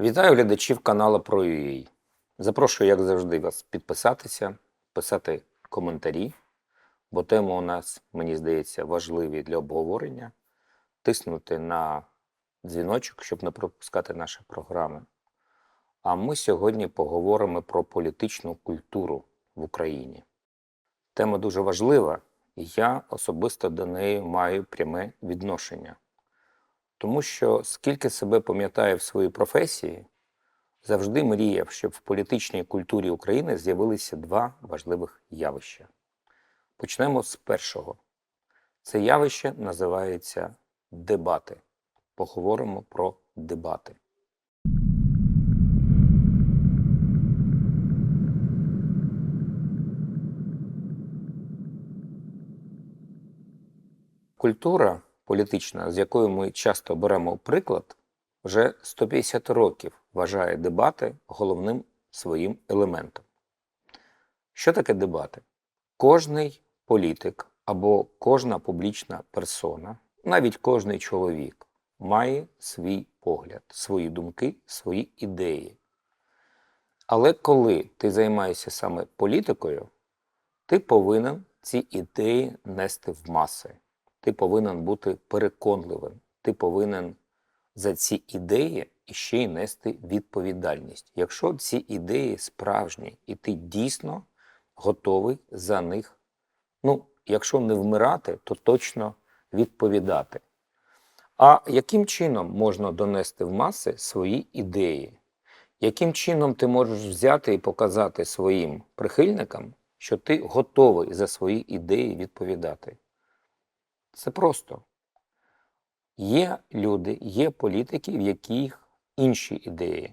Вітаю глядачів каналу про UA. Запрошую, як завжди, вас підписатися, писати коментарі, бо теми у нас, мені здається, важливі для обговорення. Тиснути на дзвіночок, щоб не пропускати наші програми. А ми сьогодні поговоримо про політичну культуру в Україні. Тема дуже важлива, і я особисто до неї маю пряме відношення. Тому що скільки себе пам'ятаю в своїй професії, завжди мріяв, щоб в політичній культурі України з'явилися два важливих явища. Почнемо з першого. Це явище називається дебати. Поговоримо про дебати. Культура політична, з якою ми часто беремо приклад, вже 150 років вважає дебати головним своїм елементом. Що таке дебати? Кожний політик або кожна публічна персона, навіть кожний чоловік, має свій погляд, свої думки, свої ідеї. Але коли ти займаєшся саме політикою, ти повинен ці ідеї нести в маси ти повинен бути переконливим. Ти повинен за ці ідеї іще й нести відповідальність. Якщо ці ідеї справжні, і ти дійсно готовий за них, ну, якщо не вмирати, то точно відповідати. А яким чином можна донести в маси свої ідеї? Яким чином ти можеш взяти і показати своїм прихильникам, що ти готовий за свої ідеї відповідати? Це просто. Є люди, є політики, в яких інші ідеї.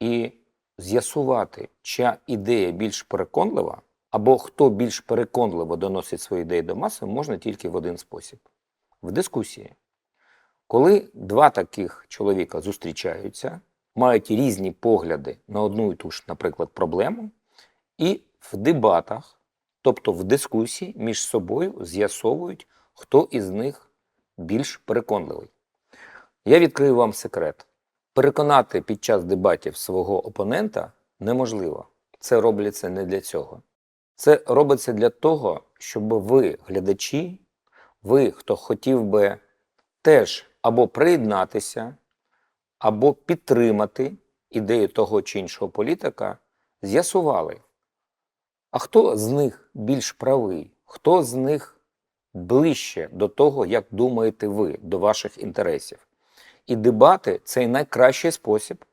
І з'ясувати, чия ідея більш переконлива, або хто більш переконливо доносить свої ідеї до маси, можна тільки в один спосіб в дискусії. Коли два таких чоловіка зустрічаються, мають різні погляди на одну і ту ж, наприклад, проблему, і в дебатах, тобто в дискусії між собою з'ясовують хто із них більш переконливий. Я відкрию вам секрет. Переконати під час дебатів свого опонента неможливо. Це робляться не для цього. Це робиться для того, щоб ви, глядачі, ви, хто хотів би теж або приєднатися, або підтримати ідею того чи іншого політика, з'ясували, а хто з них більш правий, хто з них ближче до того, як думаєте ви, до ваших інтересів. І дебати це найкращий спосіб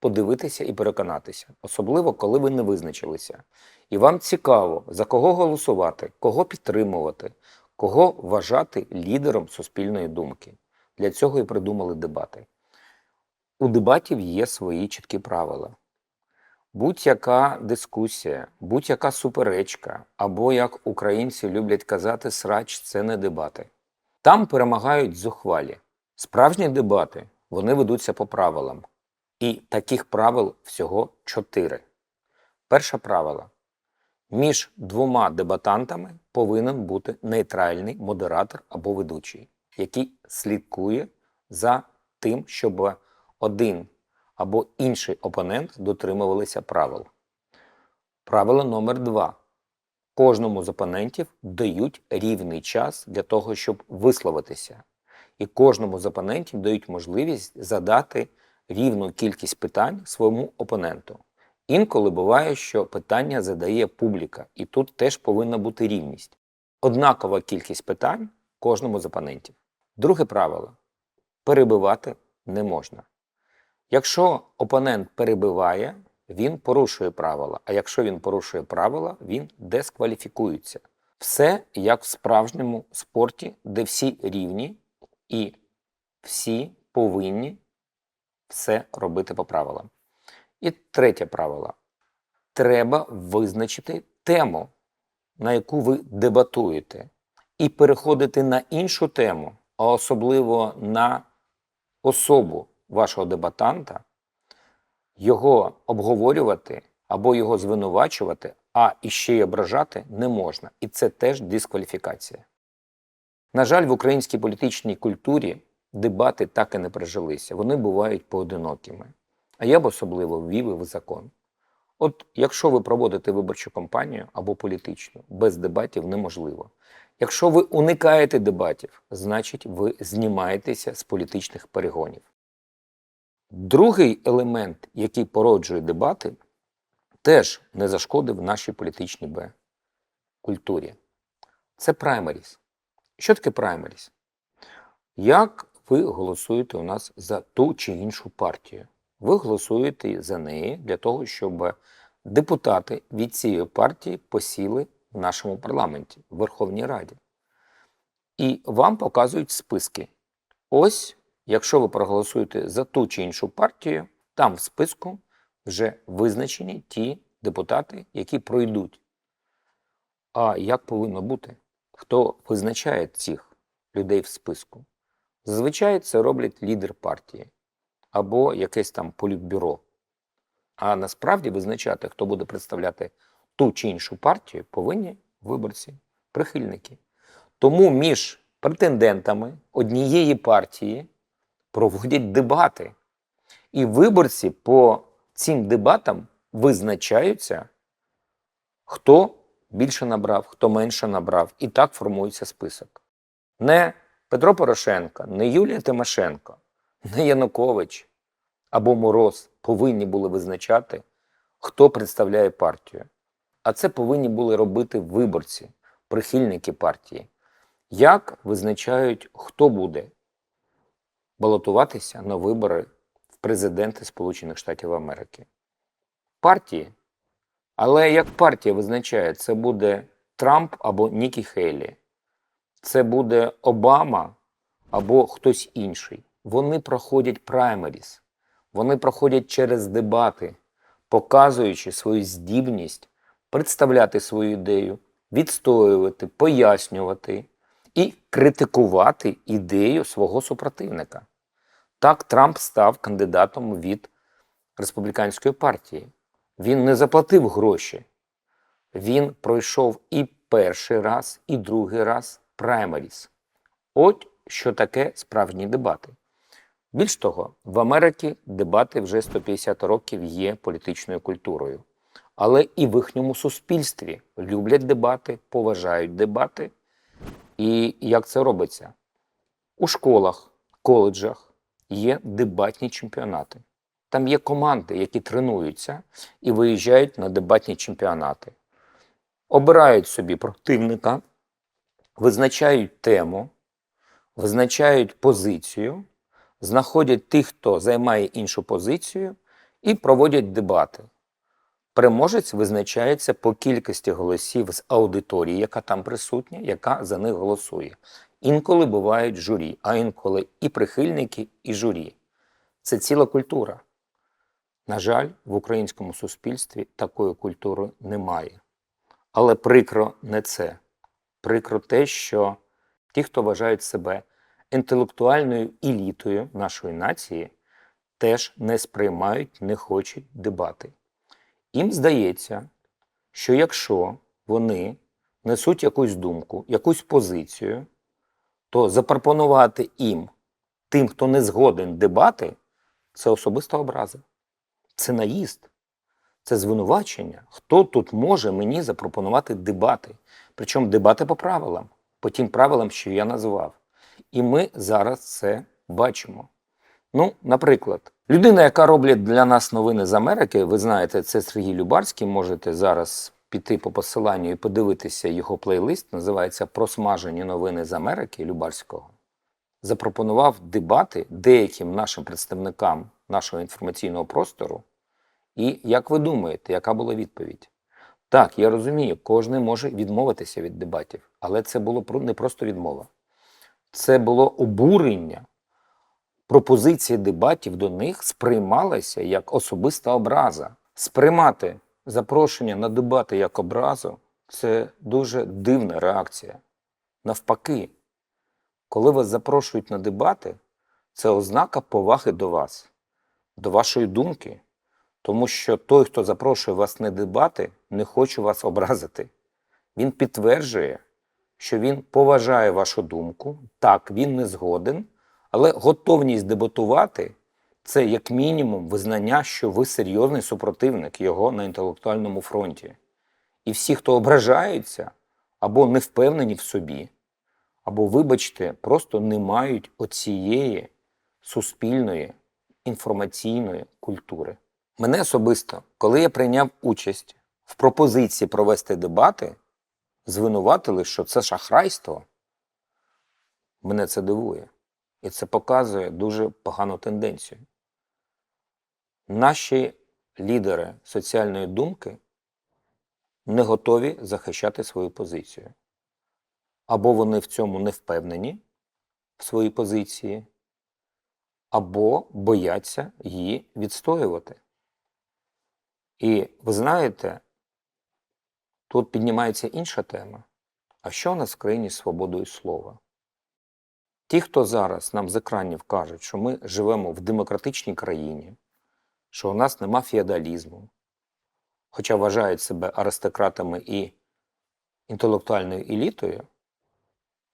подивитися і переконатися, особливо коли ви не визначилися. І вам цікаво, за кого голосувати, кого підтримувати, кого вважати лідером суспільної думки. Для цього і придумали дебати. У дебатів є свої чіткі правила будь-яка дискусія, будь-яка суперечка, або, як українці люблять казати, срач це не дебати. Там перемагають зухвалі. Справжні дебати вони ведуться по правилам. І таких правил всього чотири. Перше правило. Між двома дебатантами повинен бути нейтральний модератор або ведучий, який слідкує за тим, щоб один або інший опонент дотримувалися правил. Правило номер два. Кожному з опонентів дають рівний час для того, щоб висловитися. І кожному з опонентів дають можливість задати рівну кількість питань своєму опоненту. Інколи буває, що питання задає публіка, і тут теж повинна бути рівність. Однакова кількість питань кожному з опонентів. Друге правило перебивати не можна. Якщо опонент перебиває, він порушує правила. А якщо він порушує правила, він дискваліфікується. Все як в справжньому спорті, де всі рівні і всі повинні все робити по правилам. І третє правило. Треба визначити тему, на яку ви дебатуєте, і переходити на іншу тему, а особливо на особу вашого дебатанта, його обговорювати або його звинувачувати, а іще й ображати не можна. І це теж дискваліфікація. На жаль, в українській політичній культурі дебати так і не прижилися. Вони бувають поодинокими. А я б особливо ввів і в закон. От якщо ви проводите виборчу кампанію або політичну, без дебатів неможливо. Якщо ви уникаєте дебатів, значить ви знімаєтеся з політичних перегонів. Другий елемент, який породжує дебати, теж не зашкодив нашій політичній культурі. Це праймеріс. Що таке праймеріс? Як ви голосуєте у нас за ту чи іншу партію? Ви голосуєте за неї для того, щоб депутати від цієї партії посіли в нашому парламенті, в Верховній Раді. І вам показують списки. Ось, якщо ви проголосуєте за ту чи іншу партію, там в списку вже визначені ті депутати, які пройдуть. А як повинно бути? Хто визначає цих людей в списку? Зазвичай це роблять лідер партії або якесь там політбюро. А насправді визначати, хто буде представляти ту чи іншу партію, повинні виборці, прихильники. Тому між претендентами однієї партії проводять дебати. І виборці по цим дебатам визначаються, хто більше набрав, хто менше набрав. І так формується список. Не Петро Порошенко, не Юлія Тимошенко, не Янукович або Мороз повинні були визначати, хто представляє партію. А це повинні були робити виборці, прихильники партії. Як визначають, хто буде балотуватися на вибори в президенти Сполучених Штатів Америки? Партії. Але як партія визначає, це буде Трамп або Нікі Хейлі, це буде Обама або хтось інший. Вони проходять праймеріс, вони проходять через дебати, показуючи свою здібність представляти свою ідею, відстоювати, пояснювати і критикувати ідею свого супротивника. Так Трамп став кандидатом від республіканської партії. Він не заплатив гроші. Він пройшов і перший раз, і другий раз праймеріс. От що таке справжні дебати. Більш того, в Америці дебати вже 150 років є політичною культурою. Але і в їхньому суспільстві люблять дебати, поважають дебати. І як це робиться? У школах, коледжах є дебатні чемпіонати. Там є команди, які тренуються і виїжджають на дебатні чемпіонати. Обирають собі противника, визначають тему, визначають позицію, знаходять тих, хто займає іншу позицію, і проводять дебати. Переможець визначається по кількості голосів з аудиторії, яка там присутня, яка за них голосує. Інколи бувають журі, а інколи і прихильники, і журі. Це ціла культура. На жаль, в українському суспільстві такої культури немає. Але прикро не це. Прикро те, що ті, хто вважають себе інтелектуальною елітою нашої нації, теж не сприймають, не хочуть дебати. Їм здається, що якщо вони несуть якусь думку, якусь позицію, то запропонувати їм, тим, хто не згоден дебати, це особиста образа. Це наїзд, це звинувачення. Хто тут може мені запропонувати дебати? Причому дебати по правилам, по тим правилам, що я назвав. І ми зараз це бачимо. Ну, наприклад, людина, яка робить для нас новини з Америки, ви знаєте, це Сергій Любарський. Можете зараз піти по посиланню і подивитися його плейлист. Називається Просмажені новини з Америки Любарського. Запропонував дебати деяким нашим представникам нашого інформаційного простору. І як ви думаєте, яка була відповідь? Так, я розумію, кожен може відмовитися від дебатів, але це було не просто відмова. Це було обурення. Пропозиція дебатів до них сприймалася як особиста образа. Сприймати запрошення на дебати як образу це дуже дивна реакція. Навпаки, коли вас запрошують на дебати, це ознака поваги до вас, до вашої думки. Тому що той, хто запрошує вас на дебати, не хоче вас образити. Він підтверджує, що він поважає вашу думку. Так, він не згоден, але готовність дебатувати це як мінімум визнання, що ви серйозний супротивник його на інтелектуальному фронті. І всі, хто ображаються або не впевнені в собі, або, вибачте, просто не мають оцієї суспільної інформаційної культури. Мене особисто, коли я прийняв участь в пропозиції провести дебати, звинуватили, що це шахрайство. Мене це дивує. І це показує дуже погану тенденцію. Наші лідери соціальної думки не готові захищати свою позицію. Або вони в цьому не впевнені в своїй позиції, або бояться її відстоювати. І ви знаєте, тут піднімається інша тема. А що у нас в країні з свободою слова? Ті, хто зараз нам з екранів кажуть, що ми живемо в демократичній країні, що у нас нема феодалізму, хоча вважають себе аристократами і інтелектуальною елітою,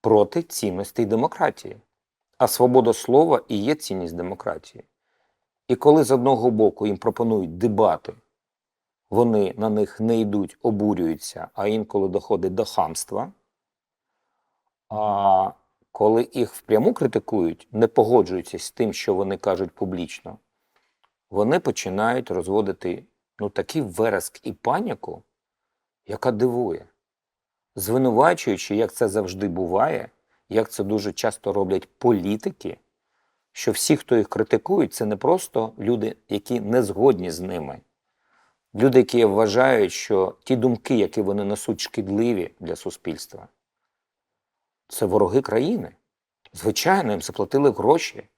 проти цінностей демократії. А свобода слова і є цінність демократії. І коли з одного боку їм пропонують дебати, вони на них не йдуть, обурюються, а інколи доходить до хамства. А коли їх впряму критикують, не погоджуються з тим, що вони кажуть публічно, вони починають розводити ну, такий вереск і паніку, яка дивує, звинувачуючи, як це завжди буває, як це дуже часто роблять політики, що всі, хто їх критикують, це не просто люди, які не згодні з ними. Люди, які вважають, що ті думки, які вони несуть, шкідливі для суспільства, це вороги країни. Звичайно, їм заплатили гроші.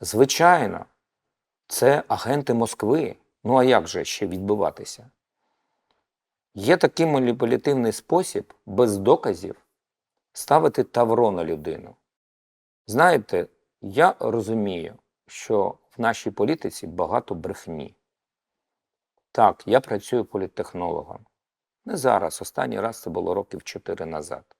Звичайно, це агенти Москви. Ну а як же ще відбиватися? Є такий маніпулятивний спосіб без доказів ставити тавро на людину. Знаєте, я розумію, що в нашій політиці багато брехні. Так, я працюю політтехнологом. Не зараз, останній раз це було років 4 назад.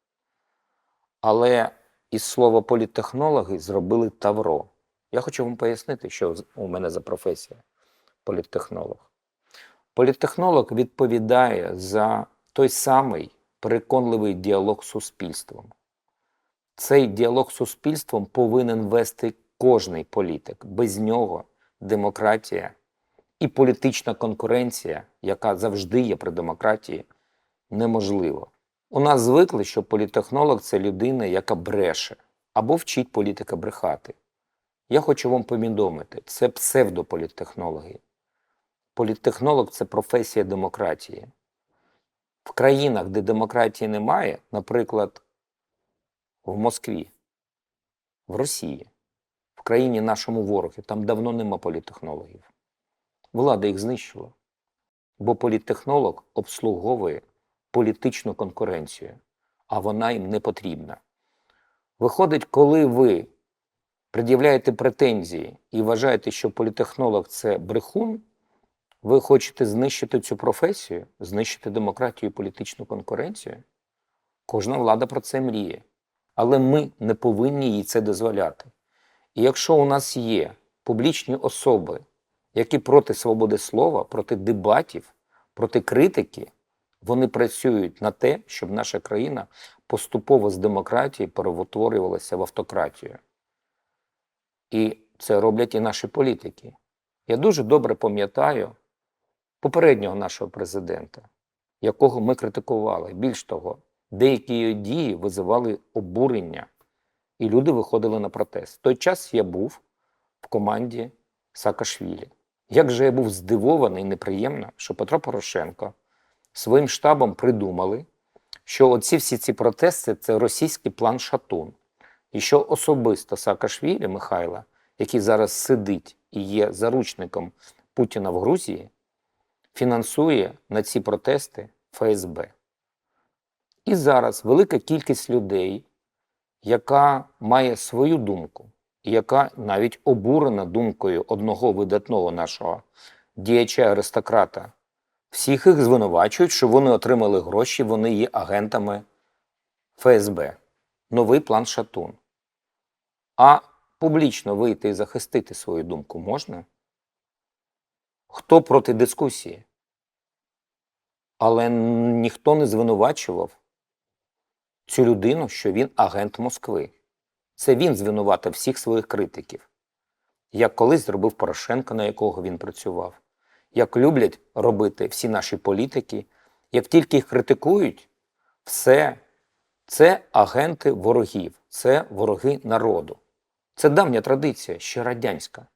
Але із слова політтехнологи зробили тавро. Я хочу вам пояснити, що у мене за професія політтехнолог. Політтехнолог відповідає за той самий переконливий діалог з суспільством. Цей діалог з суспільством повинен вести кожний політик. Без нього демократія і політична конкуренція, яка завжди є при демократії, неможлива. У нас звикли, що політтехнолог це людина, яка бреше або вчить політика брехати. Я хочу вам повідомити, це псевдополіттехнологи. Політтехнолог це професія демократії. В країнах, де демократії немає, наприклад, в Москві, в Росії, в країні нашому ворогу, там давно нема політтехнологів. Влада їх знищила. Бо політтехнолог обслуговує політичну конкуренцію, а вона їм не потрібна. Виходить, коли ви пред'являєте претензії і вважаєте, що політехнолог це брехун, ви хочете знищити цю професію, знищити демократію і політичну конкуренцію? Кожна влада про це мріє. Але ми не повинні їй це дозволяти. І якщо у нас є публічні особи, які проти свободи слова, проти дебатів, проти критики, вони працюють на те, щоб наша країна поступово з демократії перевотворювалася в автократію. І це роблять і наші політики. Я дуже добре пам'ятаю попереднього нашого президента, якого ми критикували. Більш того, деякі його дії визивали обурення, і люди виходили на протест. В той час я був в команді Саакашвілі. Як же я був здивований, неприємно, що Петро Порошенко своїм штабом придумали, що оці всі ці протести це російський план Шатун. І що особисто Саакашвілі Михайла, який зараз сидить і є заручником Путіна в Грузії, фінансує на ці протести ФСБ. І зараз велика кількість людей, яка має свою думку, і яка навіть обурена думкою одного видатного нашого діяча-аристократа, всіх їх звинувачують, що вони отримали гроші, вони є агентами ФСБ. Новий план Шатун. А публічно вийти і захистити свою думку можна? Хто проти дискусії? Але ніхто не звинувачував цю людину, що він агент Москви. Це він звинуватив всіх своїх критиків. Як колись зробив Порошенко, на якого він працював, як люблять робити всі наші політики, як тільки їх критикують, все це агенти ворогів, це вороги народу. Це давня традиція, ще радянська.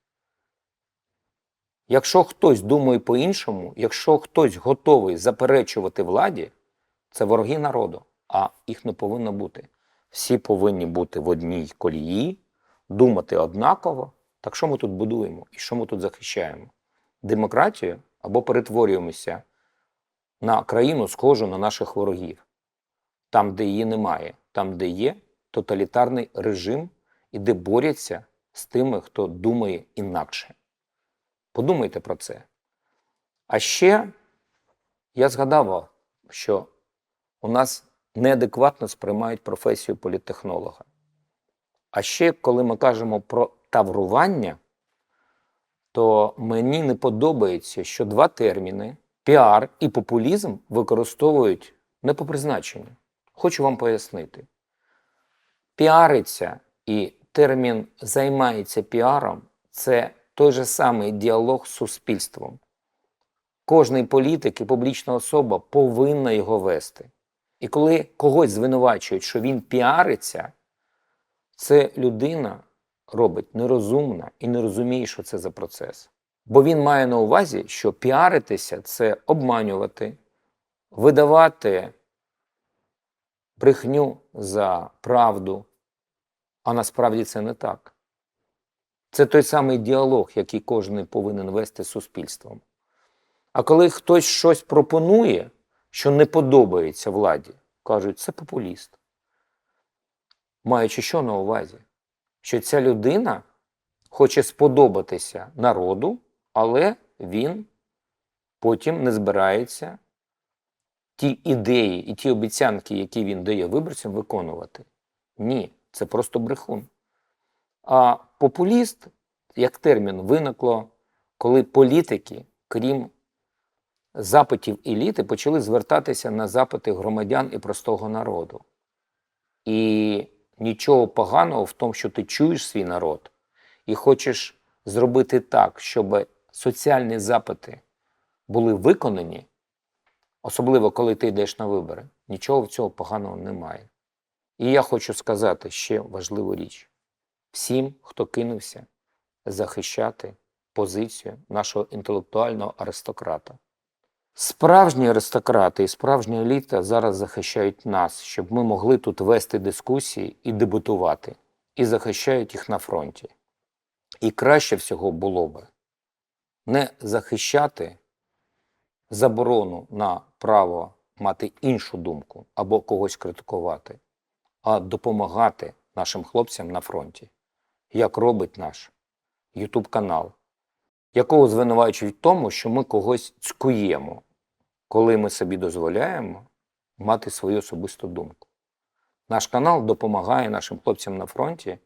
Якщо хтось думає по-іншому, якщо хтось готовий заперечувати владі, це вороги народу, а їх не повинно бути. Всі повинні бути в одній колії, думати однаково. Так що ми тут будуємо і що ми тут захищаємо? Демократію або перетворюємося на країну, схожу на наших ворогів, там, де її немає, там, де є тоталітарний режим і де борються з тими, хто думає інакше. Подумайте про це. А ще я згадав, що у нас неадекватно сприймають професію політтехнолога. А ще, коли ми кажемо про таврування, то мені не подобається, що два терміни піар і популізм використовують не по призначенню. Хочу вам пояснити. Піариться і термін займається піаром це той же самий діалог з суспільством. Кожний політик і публічна особа повинна його вести. І коли когось звинувачують, що він піариться, це людина робить нерозумна і не розуміє, що це за процес. Бо він має на увазі, що піаритися це обманювати, видавати брехню за правду, а насправді це не так. Це той самий діалог, який кожен повинен вести з суспільством. А коли хтось щось пропонує, що не подобається владі, кажуть, це популіст. Маючи що на увазі? Що ця людина хоче сподобатися народу, але він потім не збирається ті ідеї і ті обіцянки, які він дає виборцям, виконувати. Ні, це просто брехун. А популіст, як термін, виникло, коли політики, крім запитів еліти, почали звертатися на запити громадян і простого народу. І нічого поганого в тому, що ти чуєш свій народ і хочеш зробити так, щоб соціальні запити були виконані, особливо коли ти йдеш на вибори, нічого в цього поганого немає. І я хочу сказати ще важливу річ всім, хто кинувся захищати позицію нашого інтелектуального аристократа. Справжні аристократи і справжня еліта зараз захищають нас, щоб ми могли тут вести дискусії і дебатувати, і захищають їх на фронті. І краще всього було би не захищати заборону на право мати іншу думку або когось критикувати, а допомагати нашим хлопцям на фронті, як робить наш YouTube канал, якого звинувачують в тому, що ми когось цькуємо, коли ми собі дозволяємо мати свою особисту думку. Наш канал допомагає нашим хлопцям на фронті,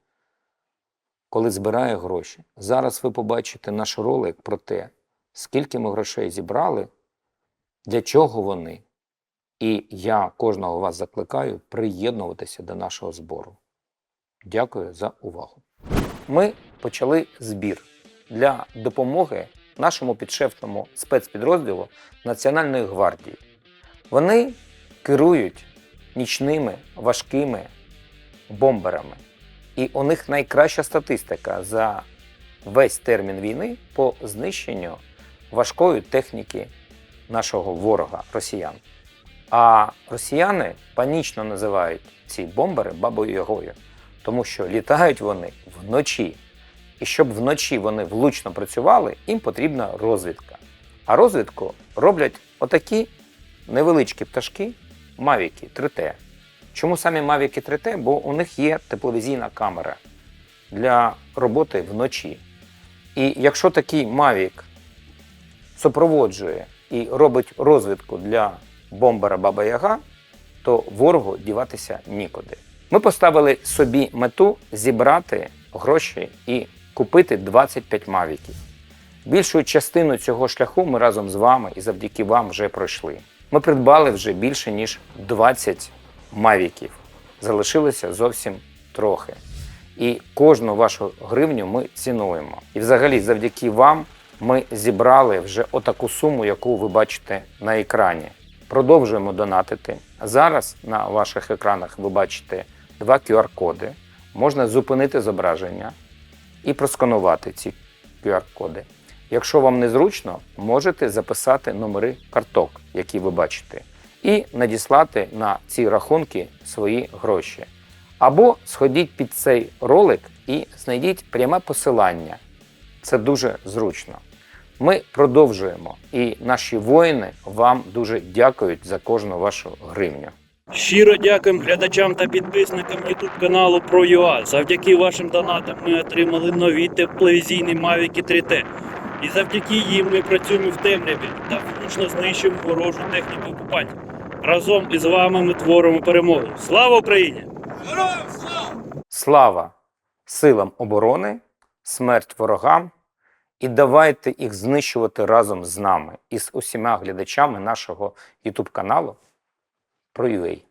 коли збирає гроші. Зараз ви побачите наш ролик про те, скільки ми грошей зібрали, для чого вони. І я кожного вас закликаю приєднуватися до нашого збору. Дякую за увагу. Ми почали збір для допомоги нашому підшефному спецпідрозділу Національної гвардії. Вони керують нічними важкими бомберами. І у них найкраща статистика за весь термін війни по знищенню важкої техніки нашого ворога росіян. А росіяни панічно називають ці бомбери бабою Ягою, тому що літають вони вночі. І щоб вночі вони влучно працювали, їм потрібна розвідка. А розвідку роблять отакі невеличкі пташки Мавіки 3T. Чому саме Мавіки 3T? Бо у них є тепловізійна камера для роботи вночі. І якщо такий Мавік супроводжує і робить розвідку для бомбера Баба Яга, то ворогу діватися нікуди. Ми поставили собі мету зібрати гроші і купити 25 мавіків. Більшу частину цього шляху ми разом з вами і завдяки вам вже пройшли. Ми придбали вже більше ніж 20 мавіків. Залишилося зовсім трохи. І кожну вашу гривню ми цінуємо. І взагалі, завдяки вам, ми зібрали вже отаку суму, яку ви бачите на екрані. Продовжуємо донатити. Зараз на ваших екранах ви бачите два QR-коди. Можна зупинити зображення і просканувати ці QR-коди. Якщо вам незручно, можете записати номери карток, які ви бачите, і надіслати на ці рахунки свої гроші. Або сходіть під цей ролик і знайдіть пряме посилання. Це дуже зручно. Ми продовжуємо, і наші воїни вам дуже дякують за кожну вашу гривню. Щиро дякуємо глядачам та підписникам YouTube каналу ProUA. Завдяки вашим донатам ми отримали нові тепловізійні Mavic 3T. І завдяки їм ми працюємо в темряві та влучно знищуємо ворожу техніку окупантів. Разом із вами ми творимо перемогу. Слава Україні! Героям Слава силам оборони, смерть ворогам, і давайте їх знищувати разом з нами і з усіма глядачами нашого YouTube каналу про UA.